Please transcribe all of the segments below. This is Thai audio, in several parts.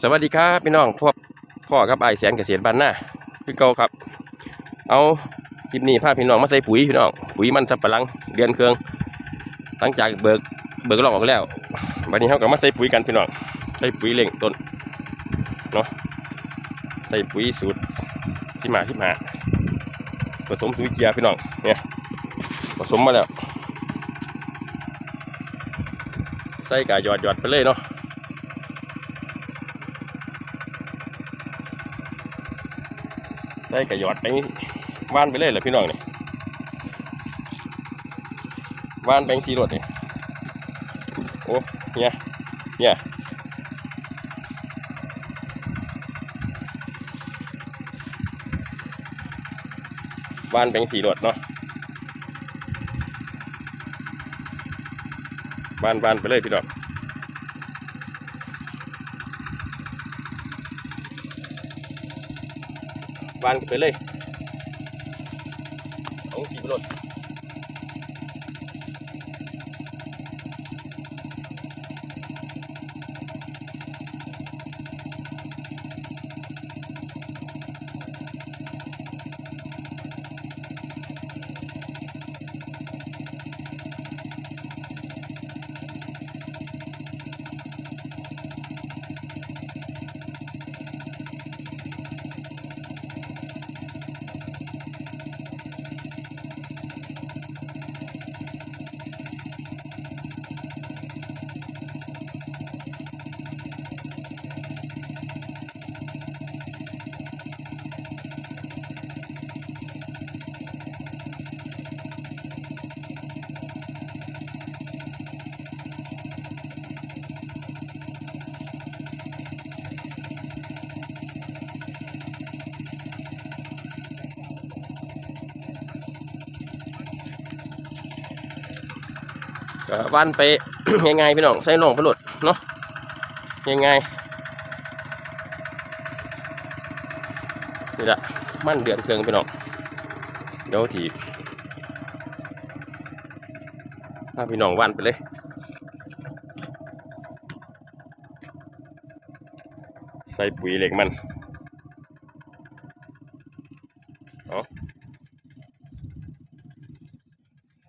สวัสดีครับพี่น้องพ่อพ่อครับไอแสนเกษตรบ้านหน้าพี่เกาครับ เอาคลิปนี้พาพี่น้องมาใส่ปุ๋ยพี่น้องปุ๋ยมันสับปะหลังเดือนเครื่องหลังจากเบิกเบิกลอกออกแล้ววันนี้เขาก็มาใส่ปุ๋ยกันพี่น้องใส่ปุ๋ยเล่งต้นเนาะใส่ปุ๋ยสูตรสิมาสิมาผสมสูตรเกียพี่น้องเนี่ยผสมมาแล้วใส่กะหยอดหยอดไปเลยเนาะ ใส่กระยอดไปว่านไปเลยเหรอพี่น้องเนี่ยว่านแบงทีรถนี่โอ้เนี่ยเนี่ยว่านแบงสีรถเนาะว่านว่านไปเลยพี่น้อง วางไปเลยเอาสีไปรถ ก็วันไปง่ายๆพี่น้องใส่น่องไปหลดเนาะง่ายๆนี่แหละมันเดือนเครื่องพี่น้องเดี๋ยวทีพาพี่น้องวันไปเลยใส่ปุ๋ยเหล็กมันเอา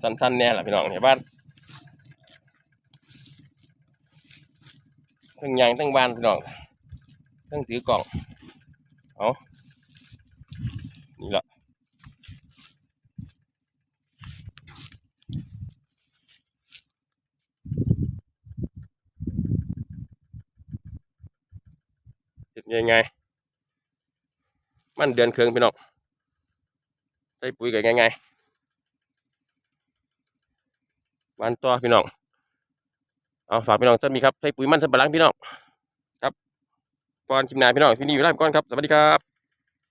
สั้นๆแน่แหละพี่น้องเนี่ยบ้า ทั้งยางทั้งบานพี่น้องทั้งถือกล่องเอานี่ละเฮ็ดยังไง มันเดือนเครื่องพี่น้องใส่ปุ๋ยกันง่ายๆวันตัวพี่น้อง เอาฝากพี่น้องจะมีครับใส่ปุ๋ยมันสำปะหลังพี่น้องครับก่อนคลิปหน้าพี่น้องที่นี่อยู่ได้ก่อนครับสวัสดีครับ